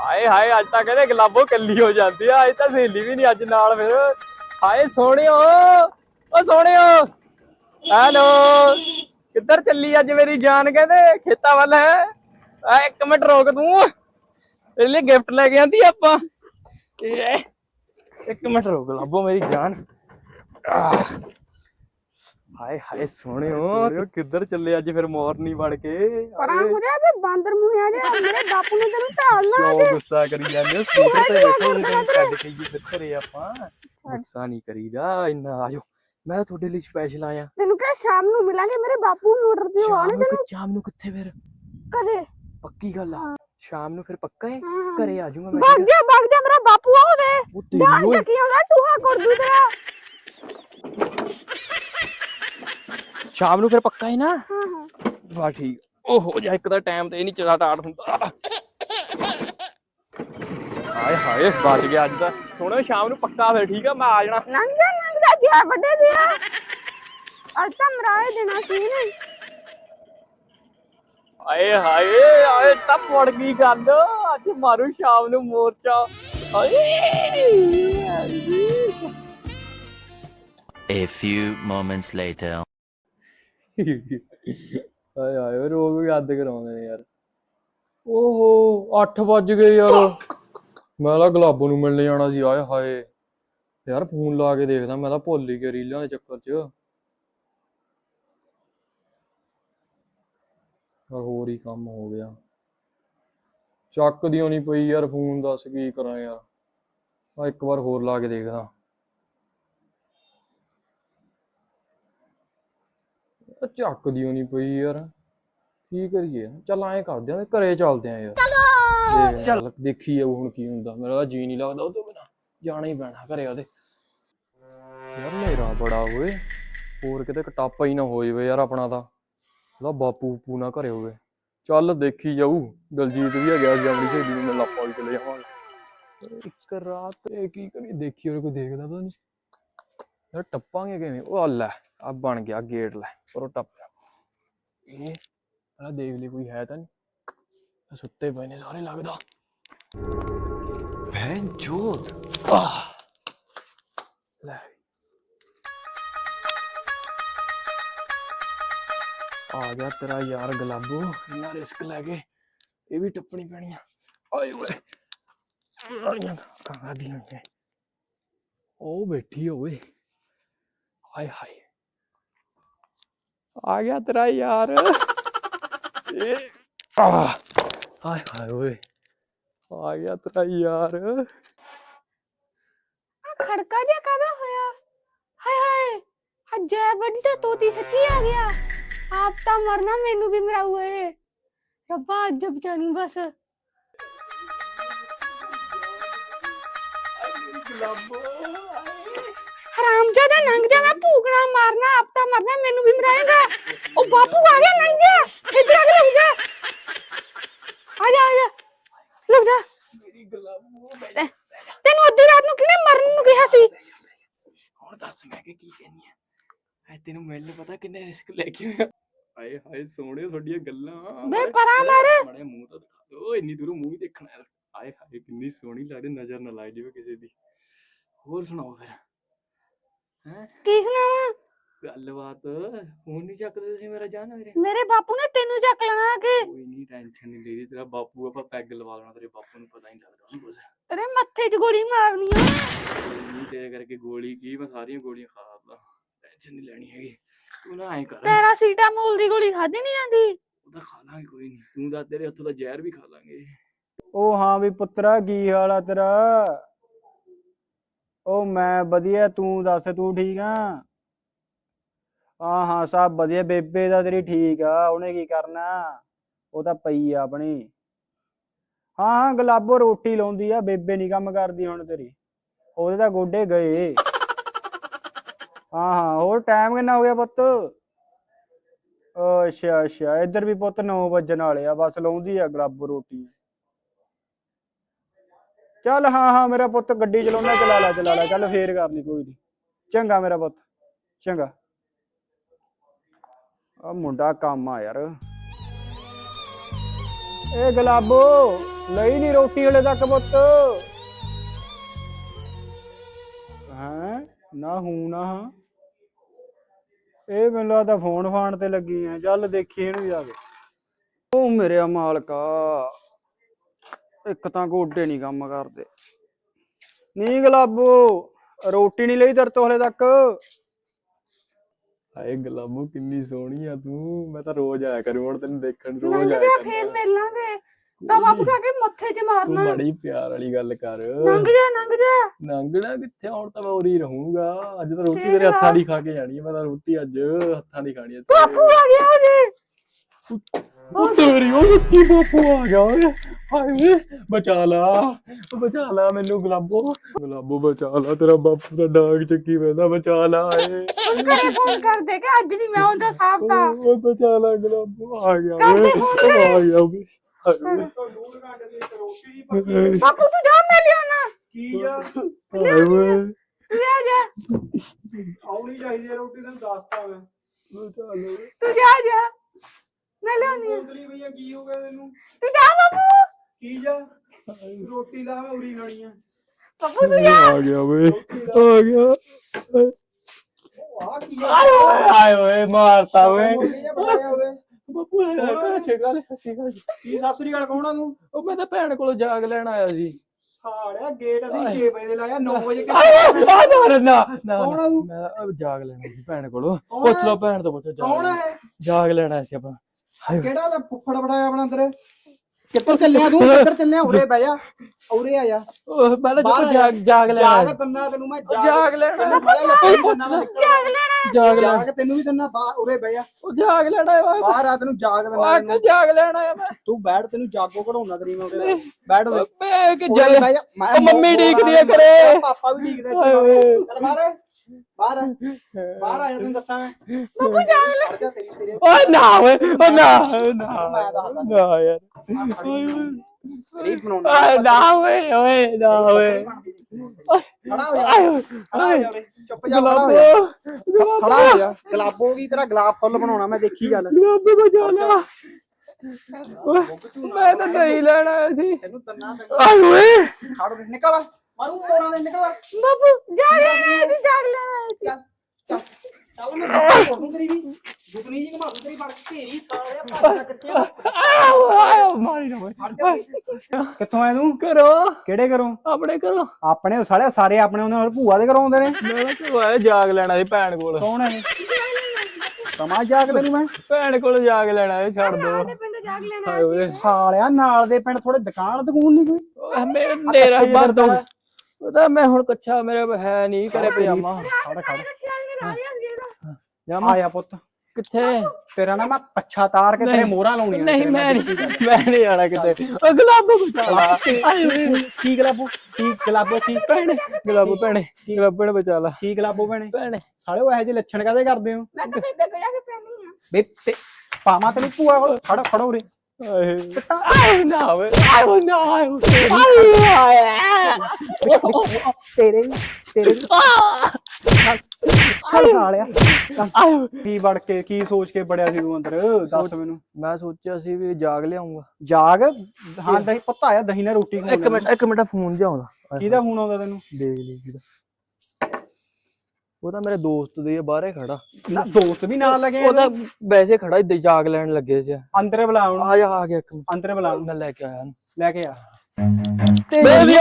ਹਾਏ ਹਾਏ, ਅੱਜ ਤਾਂ ਕਹਿੰਦੇ ਗਲਾਬੋ ਕੱਲੀ ਹੋ ਜਾਂਦੀ ਆ, ਅੱਜ ਤਾਂ ਸਹੇਲੀ ਵੀ ਨਹੀਂ ਅੱਜ ਨਾਲ ਫਿਰ। ਹਾਏ ਸੋਹਣਿਓ, ਓ ਸੋਹਣਿਓ। ਹੈਲੋ, ਕਿੱਧਰ ਚੱਲੀ ਅੱਜ ਮੇਰੀ ਜਾਨ ਕਹਿੰਦੇ? ਖੇਤਾਂ ਵੱਲ ਹੈ। ਆ ਇੱਕ ਮਿੰਟ ਰੋਕ ਤੂੰ। ਤੇਰੇ ਲਈ ਗਿਫਟ ਲੈ ਕੇ ਆਂਦੀ ਆਪਾਂ। ਇੱਕ ਮਿੰਟ ਰੋਕ ਲੱਭੋ ਮੇਰੀ ਜਾਨ। ਹਾਏ ਹਾਏ ਸੋਹਣਿਓ। ਕਿੱਧਰ ਚੱਲੇ ਅੱਜ ਫਿਰ ਮੋਰਨੀ ਬਣ ਕੇ? ਪਰਾਂ ਹੋ ਜਾ ਤੇ ਬਾਂਦਰ ਮੂੰਹਿਆ ਜਾ ਮੇਰੇ ਬਾਪੂ ਨੇ ਤੈਨੂੰ ਢਾਲਣਾ ਕਿਉਂ ਗੁੱਸਾ ਕਰੀ ਜਾਂਦੇ ਹੋ? ਸਕੂਟਰ ਤੇ ਬੈਠੋ ਜਦੋਂ ਛੱਡ ਕੇ ਜੀ ਫਿਰ ਘਰੇ ਆਪਾਂ। ਗੁੱਸਾ ਨਹੀਂ ਕਰੀਦਾ ਇੰਨਾ ਆਜੋ ਮੈਂ ਤੁਹਾਡੇ ਲਈ ਸਪੈਸ਼ਲ ਆਇਆ। ਤੈਨੂੰ ਕਿਹਾ ਸ਼ਾਮ ਨੂੰ ਮਿਲਾਂਗੇ ਮੇਰੇ ਬਾਪੂ ਮੋਟਰ ਤੇ ਸ਼ਾਮ ਆਉਣੇ ਨੂੰ ਤੈਨੂੰ? ਕਿ- ਸ਼ਾਮ ਨੂੰ ਕਿੱਥੇ ਫਿਰ? ਕਦੇ ਪੱਕੀ ਗੱਲ ਆ। ਸ਼ਾਮ ਨੂੰ ਫਿਰ ਪੱਕਾ ਹੈ। ਘਰੇ ਆ ਜਾਊਂਗਾ ਮੈਂ ਭੱਗ ਜਾ ਭੱਗ ਜਾ ਮੇਰਾ ਬਾਪੂ ਆਉਦੇ ਉਹ ਤੇਰੀ ਓਏ। ਚੱਕੀ ਆਉਂਦਾ ਟੂਹਾ ਕਰ ਦੂ ਤੇਰਾ। ਸ਼ਾਮ ਨੂੰ ਫਿਰ ਪੱਕਾ ਹੈ ਨਾ? ਹਾਂ ਹਾਂ। ਵਾ ਠੀਕ। ਉਹ ਹੋ ਜਾ ਇੱਕ ਦਾ ਟਾਈਮ ਤੇ ਇਹ ਨਹੀਂ ਚਲਾ ਟਾਟ ਹੁੰਦਾ। ਹਾਏ ਹਾਏ ਬਚ ਗਿਆ ਅੱਜ ਤਾਂ। ਸੋਹਣਾ ਸ਼ਾਮ ਨੂੰ ਪੱਕਾ ਫਿਰ ਠੀਕ ਆ? ਮੈਂ ਆ ਜਾਣਾ। ਲੰਘ ਜਾ ਲੰਘ ਜਾ ਵੱਡੇ ਦਿਆ ਅੱਜ ਤਾਂ ਮਰਾਏ ਦੇਣਾ ਸੀ ਨੇ ਹਾਏ ਹਾਏ ਆਏ ਤਾਂ ਪੜ ਗਈ ਗੱਲ। ਅੱਜ ਮਾਰੂ ਸ਼ਾਮ ਨੂੰ ਮੋਰਚਾ। ਹਾਏ A few moments later. ਹਾਏ ਹਾਏ ਰੋਗ ਵੀ ਹੱਦ ਕਰਾਉਂਦੇ ਨੇ ਯਾਰ। ਓਹੋ 8 ਵੱਜ ਗਏ ਯਾਰ। ਮੈਂ ਤਾਂ ਗੁਲਾਬੋ ਨੂੰ ਮਿਲਣ ਜਾਣਾ ਸੀ, ਆਏ ਹਾਏ। ਯਾਰ ਫੋਨ ਲਾ ਕੇ ਦੇਖਦਾ, ਮੈਂ ਤਾਂ ਭੁੱਲ ਹੀ ਗਿਆ ਰੀਲਾਂ ਦੇ ਚੱਕਰ 'ਚ। ਯਾਰ ਹੋਰ ਹੀ ਕੰਮ ਹੋ ਗਿਆ। ਚੱਕਦੀ ਨਹੀਂ ਪਈ ਯਾਰ ਫੋਨ, ਦੱਸ ਕੀ ਕਰਾਂ ਯਾਰ। ਆ ਇੱਕ ਵਾਰ ਹੋਰ ਲਾ ਕੇ ਦੇਖਦਾ। ਆ ਚੱਕਦੀ ਨਹੀਂ ਪਈ ਯਾਰ। ਕੀ ਕਰੀਏ? ਚੱਲ ਐਂ ਕਰਦੇ ਆਂ ਘਰੇ ਚੱਲਦੇ ਆਂ ਯਾਰ। ਚਲੋ। ਚੱਲ ਦੇਖੀ ਜਾਊ ਹੁਣ ਕੀ ਹੁੰਦਾ। ਮੇਰਾ ਤਾਂ ਜੀ ਨਹੀਂ ਲੱਗਦਾ ਉਹ ਤੋਂ ਬਿਨਾ। ਜਾਣਾ ਹੀ ਪੈਣਾ ਘਰੇ ਉਹਦੇ। ਯਾਰ ਮੇਰਾ ਬੜਾ ਓਏ। ਹੋਰ ਕਿਤੇ ਕਟਾਪਾ ਹੀ ਨਾ ਹੋ ਜਾਵੇ ਯਾਰ ਆਪਣਾ ਤਾਂ। ਉਹਦਾ ਬਾਪੂ ਪੂ ਨਾ ਘਰੇ ਹੋਵੇ। ਚੱਲ ਦੇਖੀ ਜਾਊ। ਦਲਜੀਤ ਵੀ ਹੈਗਾ ਸੀ ਆਪਣੀ ਸਹੇਲੀ ਨੂੰ ਮਿਲਣ ਆਪਾਂ ਵੀ ਚਲੇ ਜਾਵਾਂਗੇ। ਇੱਕ ਰਾਤ ਤੇ ਕੀ ਕਰੀ ਦੇਖੀ ਉਹ ਕੋਈ ਦੇਖਦਾ ਪਤਾ ਨਹੀਂ। ਯਾਰ ਟੱਪਾਂਗੇ ਕਿਵੇਂ? ਉਹ ਆ ਲੈ। ਆ ਬਣ ਗਿਆ ਗੇਟ ਲੈ ਪਰ ਉਹ ਟੱਪ ਗਿਆ। ਇਹ ਆ ਦੇਖ ਲਈ ਕੋਈ ਹੈ ਤਾਂ ਨਹੀਂ। ਸੁੱਤੇ ਪਏ ਨੇ ਸਾਰੇ ਲੱਗਦਾ। Jod. ਆਹ। ਲੈ। ਆ ਗਿਆ ਤੇਰਾ ਯਾਰ ਗਲਾਬੋ ਇੰਨਾ ਰਿਸਕ ਲੈ ਕੇ। ਇਹ ਵੀ ਟੱਪਣੀ ਪੈਣੀ ਆ। ਓਏ ਓਏ ਆਲੀਆਂ ਕਾਂਗਾ ਦੀਆਂ ਉਹ ਬੈਠੀ ਓਏ। ਹਾਏ ਹਾਏ। ਆ ਗਿਆ ਤੇਰਾ ਯਾਰ। ਇਹ ਆ ਹਾਏ ਹਾਏ ਓਏ ਆ ਗਿਆ ਤੇਰਾ ਯਾਰ। ਆ ਖੜਕਾ ਜਿਹਾ ਕਾਦਾ ਹੋਇਆ? ਹਾਏ ਹਾਏ ਆ ਜੈ ਵੱਡੀ ਤਾਂ ਤੋਤੀ ਸੱਚੀ ਆ ਗਿਆ। ਆਪ ਤਾਂ ਮਰਨਾ ਮੈਨੂੰ ਵੀ ਮਰਾਊ ਇਹ ਰੱਬਾ ਅੱਜ ਬਚਾਣੀ ਬਸ। ਹਰਾਮਜ਼ਾਦਾ ਲੰਘ ਜਾ ਮੈਂ ਭੂਕਣਾ ਮਾਰਨਾ ਆਪ ਤਾਂ ਮਰਨਾ ਮੈਨੂੰ ਵੀ ਮਰਾਏਗਾ। ਉਹ ਬਾਪੂ ਆ ਗਿਆ ਲੰਘ ਜਾ ਇੱਧਰ ਆ ਕੇ ਲੰਘ ਜਾ। ਆ ਜਾ ਆ ਜਾ ਲੰਘ ਜਾ। ਮੇਰੀ ਤੈਨੂੰ ਅੱਧੀ ਰਾਤ ਨੂੰ ਕਿਹਨੇ ਮਰਨ ਨੂੰ ਕਿਹਾ ਸੀ? ਹੁਣ ਦੱਸ ਮੈਂ ਕਿ ਕੀ ਕਹਿਨੀ ਆ। ਐ ਤੈਨੂੰ ਮਿਲਣ ਪਤਾ ਕਿੰਨੇ ਰਿਸਕ ਲੈ ਕੇ ਆਇਆ। ਹਾਏ ਹਾਏ ਸੋਹਣੇ ਤੁਹਾਡੀਆਂ ਗੱਲਾਂ। ਬੇ ਪਰਾਂ ਮਾਰ। ਮੜੇ ਮੂੰਹ ਤਾਂ ਦਿਖਾ ਦੋ ਇੰਨੀ ਦੂਰੋਂ ਮੂੰਹ ਹੀ ਦੇਖਣਾ। ਹਾਏ ਹਾਏ ਕਿੰਨੀ ਸੋਹਣੀ ਲੱਗਦੀ ਨਜ਼ਰ ਨਾ ਲੱਗ ਜਾਵੇ ਕਿਸੇ ਦੀ। ਹੋਰ ਸੁਣਾਓ ਫਿਰ। ਹੈ? ਕੀ ਸੁਣਾਵਾਂ ਗੱਲਬਾਤ ਫੋਨ ਨਹੀਂ ਚੱਕਦੇ ਤੁਸੀਂ ਮੇਰਾ ਜਾਨ ਵੀਰੇ? ਮੇਰੇ ਬਾਪੂ ਨੇ ਤੈਨੂੰ ਚੱਕ ਲੈਣਾ ਕਿ। ਕੋਈ ਨਹੀਂ ਟੈਨਸ਼ਨ ਨਹੀਂ ਲੈਦੀ ਤੇਰਾ ਬਾਪੂ ਆਪਾਂ ਪੈਗ ਲਵਾ ਲੈਣਾ ਤੇਰੇ ਬਾਪੂ ਨੂੰ ਪਤਾ ਨਹੀਂ ਲੱਗਦਾ ਉਹਨੂੰ ਕੁਝ ਤੇਰੇ ਮੱਥੇ 'ਚ ਗੋਲੀ ਮਾਰਨੀ ਆ। ਨਹੀਂ ਤੇਰੇ ਕਰਕੇ ਗੋਲੀ ਕੀ ਮੈਂ ਸਾਰੀਆਂ ਗੋਲੀਆਂ ਖਾ ਲਾ। ਟੈਨਸ਼ਨ ਨਹੀਂ ਲੈਣੀ ਹੈਗੀ। ਤੂੰ ਨਾ ਐਂ ਕਰ। ਪੈਰਾਸੀਟਾਮੋਲ ਦੀ ਗੋਲੀ ਖਾਦੀ ਨਹੀਂ ਜਾਂਦੀ? ਉਹਦਾ ਖਾ ਲਾਂਗੇ ਕੋਈ ਨਹੀਂ ਤੂੰ ਤਾਂ ਤੇਰੇ ਹੱਥੋਂ ਦਾ ਜ਼ਹਿਰ ਵੀ ਖਾ ਲਾਂਗੇ। ਉਹ ਹਾਂ ਵੀ ਪੁੱਤਰਾ ਕੀ ਹਾਲ ਆ ਤੇਰਾ? ਉਹ ਮੈਂ ਵਧੀਆ, ਤੂੰ ਦੱਸ, ਤੂੰ ਠੀਕ ਆ? ਹਾਂ ਹਾਂ, ਸਭ ਵਧੀਆ। ਬੇਬੇ ਦਾ ਤੇਰੀ ਠੀਕ ਆ, ਉਹਨੇ ਕੀ ਕਰਨਾ? ਉਹ ਤਾਂ ਪਈ ਆ ਆਪਣੀ। ਹਾਂ ਹਾਂ, ਗੁਲਾਬੋ ਰੋਟੀ ਲਾਉਂਦੀ ਆ, ਬੇਬੇ ਨਹੀਂ ਕੰਮ ਕਰਦੀ ਹੁਣ ਤੇਰੀ। ਉਹਦੇ ਤਾਂ ਗੋਡੇ ਗਏ। ਹਾਂ ਹਾਂ, ਹੋਰ ਟਾਈਮ ਕਿੰਨਾ ਹੋ ਗਿਆ ਪੁੱਤ? ਅੱਛਾ ਅੱਛਾ, ਇੱਧਰ ਵੀ ਪੁੱਤ 9 ਵਜਣ ਵਾਲੇ ਆ, ਬਸ ਲਾਉਂਦੀ ਆ ਗੁਲਾਬੋ ਰੋਟੀ। ਚੱਲ ਹਾਂ ਹਾਂ, ਮੇਰਾ ਪੁੱਤ ਗੱਡੀ ਚਲਾਉਣਾ ਚਲਾ ਲੈ ਚਲਾ ਲੈ, ਚੱਲ ਫੇਰ ਕਰ ਲਈ ਕੋਈ ਨਹੀਂ ਚੰਗਾ ਮੇਰਾ ਪੁੱਤ, ਚੰਗਾ। ਆ ਮੁੰਡਾ ਕੰਮ ਆ ਯਾਰ। ਇਹ ਗੁਲਾਬੋ, ਲਈ ਨਹੀਂ ਰੋਟੀ ਹਲੇ ਤੱਕ ਪੁੱਤ। ਹਾਂ, ਨਾ ਹੂੰ, ਨਾ ਹਾਂ। ਇਹ ਮੈਨੂੰ ਲੱਗਦਾ ਫੋਨ ਫਾਨ ਤੇ ਲੱਗੀ ਐ, ਚੱਲ ਦੇਖੀ ਇਹਨੂੰ ਜਾ ਕੇ। ਉਹ ਮੇਰੇ ਮਾਲਕਾ। ਇੱਕ ਤਾਂ ਗੋਡੇ ਨਹੀਂ ਕੰਮ ਕਰਦੇ। ਨੀ ਗਲਾਬੋ ਰੋਟੀ ਨਹੀਂ ਲਈ ਤੇਰੇ ਤੋਂ ਹਲੇ ਤੱਕ। ਹਾਏ ਗੁਲਾਬੋ ਕਿੰਨੀ ਸੋਹਣੀ ਆ ਤੂੰ। ਮੈਂ ਤਾਂ ਰੋਜ਼ ਆਇਆ ਕਰੂ ਹੁਣ ਤੈਨੂੰ ਦੇਖਣ ਰੋਜ਼ ਲੰਘ ਆਇਆ ਜਾ ਫੇਰ ਮਿਲ ਲਾਂਗੇ ਤਾਂ ਬਾਪੂ ਜਾ ਕੇ ਮੱਥੇ 'ਚ ਤੂੰ ਮਾਰਨਾ ਬੜੀ ਪਿਆਰ ਵਾਲੀ ਗੱਲ ਕਰ। ਲੰਘ ਜਾ ਲੰਘ ਜਾ। ਨੰਗਣਾ ਕਿੱਥੇ ਹੁਣ ਤਾਂ ਮੈਂ ਉਰੀ ਰਹੂੰਗਾ। ਅੱਜ ਤਾਂ ਰੋਟੀ ਤੇਰੇ ਹੱਥਾਂ। ਦੀ ਖਾ ਕੇ ਜਾਣੀ ਹੈ ਮੈਂ ਤਾਂ ਰੋਟੀ ਅੱਜ ਹੱਥਾਂ ਦੀ ਖਾਣੀ ਹੈ ਬਾਪੂ ਆ ਗਿਆ ਉਹਦੇ। ਉਹ ਤੇਰੀ ਉਹ ਸੱਚੀ ਬਾਪੂ ਆ ਗਿਆ ਓਏ। ਹਾਏ ਬਚਾ ਲਾ ਉਹ ਬਚਾ ਲਾ ਮੈਨੂੰ ਗੁਲਾਬੋ। ਗੁਲਾਬੋ ਬਚਾ ਲਾ ਤੇਰਾ ਬਾਪੂ ਦਾ ਡਾਂਗ ਚੱਕੀ ਪੈਂਦਾ ਬਚਾ ਲਾ ਏ ਘਰੇ ਫੋਨ ਕਰ ਦੇ ਕਿ ਅੱਜ ਨਹੀਂ ਮੈਂ ਆਉਂਦਾ ਸਾਫ਼ ਤਾਂ। ਉਹ ਬਚਾ ਲਾ ਗੁਲਾਬੋ ਆ ਗਿਆ ਓਏ ਆ ਗਿਆ ਓਏ ਬਾਪੂ ਤੂੰ ਜਾ ਮੈਂ ਲਿਆਉਣਾ। ਕੀ ਆ? ਹਾਏ ਵੇ। ਤੂੰ ਆ ਜਾ। ਆਉਣੀ ਚਾਹੀਦੀ ਹੈ ਰੋਟੀ ਤੈਨੂੰ ਦੱਸਤਾ ਮੈਂ। ਤੂੰ ਜਾ ਜਾ। ਮੈਂ ਲਿਆਉਣੀ ਆ। ਬੋਤਲੀ ਭਈਆ ਕੀ ਹੋ ਗਿਆ ਤੈਨੂੰ? ਤੂੰ ਜਾ ਬਾਪੂ। ਕੀ ਜਾ? ਰੋਟੀ ਲਾ ਮੈਂ ਉਰੀ ਖਾਣੀ ਆ। ਬਾਪੂ ਤੂੰ ਜਾ। ਆ ਗਿਆ ਓਏ ਆ ਗਿਆ। ਆ ਕੀ ਆਏ ਆਏ ਓਏ ਮਾਰਤਾ ਓਏ ਬਣਾਇਆ ਉਰੇ ਬਾਪੂ ਇਹ ਕਾ ਛੇਗਾ ਛੇਗਾ ਕੀ ਸਾਸਰੀ ਗੱਲ ਕਹਣਾ ਤੂੰ? ਉਹ ਮੈਂ ਤਾਂ ਭੈਣ ਕੋਲੋਂ ਜਾਗ ਲੈਣ ਆਇਆ ਸੀ। ਸਾਲਿਆ ਗੇਟ ਅਸੀਂ 6 ਵਜੇ ਦੇ ਲਾਇਆ 9 ਵਜੇ ਆਏ ਕਿੱਥੇ ਆ ਨਾ ਨਾ ਨਾ ਕੌਣ ਆ ਤੂੰ? ਮੈਂ ਉਹ ਜਾਗ ਲੈਣਾ ਸੀ ਭੈਣ ਕੋਲੋਂ। ਪੁੱਛ? ਲਓ ਭੈਣ ਤੋਂ ਪੁੱਛੋ ਜਾਗ ਕੌਣ ਲੈਣਾ। ਹੈ ਜਾਗ ਲੈਣਾ ਸੀ ਆਪਾਂ। ਕਿਹੜਾ ਦਾ ਫੁੱਫੜ ਬੜਾਇਆ ਆਪਣਾ ਅੰਦਰ? ਕਿੱਧਰ ਚੱਲਿਆ ਤੂੰ ਕਿੱਧਰ ਚੱਲਿਆ ਉਰੇ ਬਹਿ ਜਾ ਉਰੇ ਆ ਜਾ ਉਹ ਪਹਿਲਾਂ ਬਾਹਰ ਆ ਜਾਗ ਜਾਗ ਲੈਣਾ ਜਾਗ ਸੀ। ਤੰਨਾ ਤੈਨੂੰ ਮੈਂ ਜਾਗ ਲੈਣਾ ਤੈਨੂੰ। ਬਾਹਰ ਲੱਤਾਂ ਉਹ ਵੀ ਤੰਨਾ ਲਓ। ਨਿਕਲ ਜਾਗ ਲੈਣਾ ਜਾਗ ਲੈਣਾ ਜਾਗ ਤੈਨੂੰ ਵੀ ਤੰਨਾ ਬਾਹਰ ਉਰੇ ਬਹਿ ਜਾ ਉਹ ਜਾਗ ਲੈਣਾ ਓਏ ਬਾਹਰ ਆ ਤੈਨੂੰ ਜਾਗ ਉਹ ਤੰਨਾ ਜਾਗ ਲੈਣਾ ਆ ਮੈਂ ਤੂੰ ਬੈਠ ਤੈਨੂੰ ਜਾਗੋ ਕਢਾਉਣਾ ਤੇਰੀ ਮੈਂ। ਬੈਠ ਉਰੇ ਮੈਂ ਕਿ ਉਰੇ ਜਲ ਬਹਿ ਜਾ ਮੈਂ ਉਹ ਮੰਮੀ ਬੋਲ ਡੀਕਦੀ ਰਹਾ ਆ ਕਰੇ। ਪਾਪਾ ਵੀ ਡੀਕਦਾ ਹਾਏ ਓਏ। ਚੱਲ ਬਾਹਰ। ਬਾਹਰ ਆ। ਬਾਹਰ ਆ ਜਾ ਤੈਨੂੰ ਦੱਸਾਂ ਮੈਂ? ਬਾਪੂ ਜਾਗ ਲੈ ਖੜ ਜਾ ਤੇਰੀ ਤੇਰੇ ਓਏ ਨਾ ਓਏ ਓ ਨਾ ਨਾ ਮੈਂ ਦੱਸਦਾ। ਨਾ ਯਾਰ। ਰੀਫ ਬਣਾਉਣਾ ਓਏ ਨਾ ਓਏ ਓਏ ਨਾ ਓਏ। ਖੜਾ ਹੋ ਜਾ ਆਏ ਓਏ ਖੜਾ ਹੋ ਜਾ ਉਰੇ। ਚੁੱਪ ਜਾ ਖੜਾ ਹੋ ਜਾ। ਗੁਲਾਬੋ ਖੜਾ ਹੋ ਜਾ। ਗੁਲਾਬੋ। ਕੀ ਤੇਰਾ ਗੁਲਾਬ ਫੁੱਲ ਬਣਾਉਣਾ ਮੈਂ ਦੇਖੀ ਗੱਲ। ਗੁਲਾਬੋ ਮੈਂ ਤਾਂ ਨਹੀਂ ਲੈਣਾ ਆਇਆ ਸੀ। ਤੈਨੂੰ ਤੰਨਾ ਆਏ ਓਏ ਖੜ ਉਰੇ, ਨਿਕਲ ਮਾਰੂ ਮੋਰਾਂ ਦੇ ਨਿਕਲ ਬਾਪੂ ਜਾਗ ਲੈਣਾ ਸੀ ਜਾਗ ਲੈਣਾ ਸੀ ਚੱਲ ਚੱਲ। ਚੱਲ ਮੈਂ ਗੁੱਤਨੀ ਫੋੜ ਦੂੰ ਤੇਰੀ ਵੀ। ਗੁੱਤਨੀ ਜੀ ਘਮਾ ਦੂੰ ਤੇਰੀ ਫੜ ਕੇ ਢੇਰੀ ਸਾਲਿਆ ਭੱਜ ਜਾ ਕਿੱਥੇ ਆ? ਆਓ ਆਓ ਮਾਰੀ ਨਾ ਓਏ ਫੜ ਜਾ ਕਿੱਥੋਂ ਆਇਆ ਤੂੰ? ਕਰੋ ਕਿਹੜੇ ਘਰੋਂ? ਆਪਣੇ ਕਰੋ ਆਪਣੇ ਉਹ ਸਾਲਿਆ ਸਾਰੇ ਆਪਣੇ ਉਹਨਾਂ ਨਾਲ ਭੂਆ ਦੇ ਘਰੋਂ ਆਉਂਦੇ ਨੇ। ਆਇਆ ਜਾਗ ਲੈਣਾ ਸੀ ਭੈਣ ਕੋਲ। ਕੌਣ ਹੈ ਸਮਾਂ ਜਾ ਕੇ ਤੈਨੂੰ ਮੈਂ। ਭੈਣ ਕੋਲ ਜਾਗ ਲੈਣਾ ਸੀ ਛੱਡ ਦੋ। ਤੇ ਪਿੰਡ ਜਾਗ ਲੈਣਾ ਹਾਏ ਓਏ। ਸਾਲਿਆ ਨਾਲ ਦੇ ਪਿੰਡ ਥੋੜੇ ਦੁਕਾਨ ਦਕੂਨ ਨਹੀਂ ਕੋਈ? ਓਏ ਮੇਰੇ ਨੇਰਾ ਕੱਚੇ ਬੰਦ ਫਿਰਦਾ। ਪਤਾ ਮੈਂ ਹੁਣ ਕੱਚਾ ਮੇਰੇ ਕੋਲ ਹੈ ਨਹੀਂ ਕਰੇ ਪਜਾਮਾ। ਖੜ ਖੜ। ਜਾਮਾ। ਆਇਆ ਪੁੱਤ। ਕਿੱਥੇ? ਤੇਰਾ ਨਾ ਮੈਂ ਪੱਛਾ ਤਾਰ ਕੇ ਤੇਰੇ ਮੋਹਰਾਂ ਲਾਉਣੀਆਂ ਨੇ ਨਹੀਂ ਮੈਂ ਨਹੀਂ ਮੈਂ ਨਹੀਂ ਆਣਾ ਕਿਤੇ। ਓ ਗੁਲਾਬੋ ਬਚਾ ਲਾ ਆਏ ਓਏ ਕੀ ਗਲਾਬੋ? ਕੀ ਗਲਾਬੋ ਕੀ? ਭੈਣੇ ਗੁਲਾਬੋ ਭੈਣੇ ਗੁਲਾਬੋ ਭੈਣੇ ਬਚਾ ਲਾ ਕੀ ਗਲਾਬੋ ਭੈਣੇ? ਭੈਣੇ। ਸਾਲੇ ਉਹ ਇਹੋ ਜਿਹੇ ਲੱਛਣ ਕਾਦੇ ਕਰਦੇ ਹੋ? ਮੈਂ ਤਾਂ ਬੇਬੇ ਕੋਲ ਜਾ ਕੇ ਪੈਣੀ ਆ। ਵੇ ਤੇ ਪਾਵਾਂ ਤੈਨੂੰ ਭੂਆ ਕੋਲ? ਖੜ ਖੜੋ ਉਰੇ। ਆਏ। ਆਏ ਨਾ ਆਏ ਨਾ ਆਏ ਤੇਰੇ ਵੀ ਤੇਰੇ ਵੀ। ਚੱਲ ਸਾਲਿਆ ਚੱਲ। ਕੀ ਵੜ ਕੇ ਕੀ ਸੋਚ ਕੇ ਬੜਿਆ ਸੀ ਤੂੰ ਅੰਦਰ? ਦੱਸ ਮੈਨੂੰ। ਮੈਂ ਸੋਚਿਆ ਸੀ ਵੀ ਜਾਗ ਲਿਆਉਂਗਾ। ਜਾਗ? ਹਾਂ ਦਹੀਂ ਪੱਤਾ ਆਇਆ ਦਹੀਂ ਨਾਲ ਰੋਟੀ ਇੱਕ ਖਾਣੀ ਮਿੰਟ ਇੱਕ ਮਿੰਟ ਫੋਨ ਜਾਉਂਦਾ ਕਿਹਦਾ ਫੋਨ ਆਉਂਦਾ ਤੈਨੂੰ? ਦੇਖ ਲਈ ਕਿਹਦਾ। ਉਹ ਤਾਂ ਮੇਰੇ ਦੋਸਤ ਦੇ ਬਾਹਰੇ ਖੜਾ। ਨਾ ਦੋਸਤ ਵੀ ਨਾਲ ਲਗੇ ਉਹ ਤਾਂ ਵੈਸੇ ਖੜਾ ਇੱਦਾਂ ਜਾਗ ਲੈਣ ਲੱਗੇ ਸੀ। ਅੰਦਰ ਬੁਲਾ ਹੁਣ ਆ ਜਾ ਆ ਗਿਆ ਇੱਕ ਮਿੰਟ। ਅੰਦਰ ਬੁਲਾ ਮੈਂ ਲੈ ਕੇ ਆਇਆ ਲੈ ਕੇ ਆ। ¡Te dio!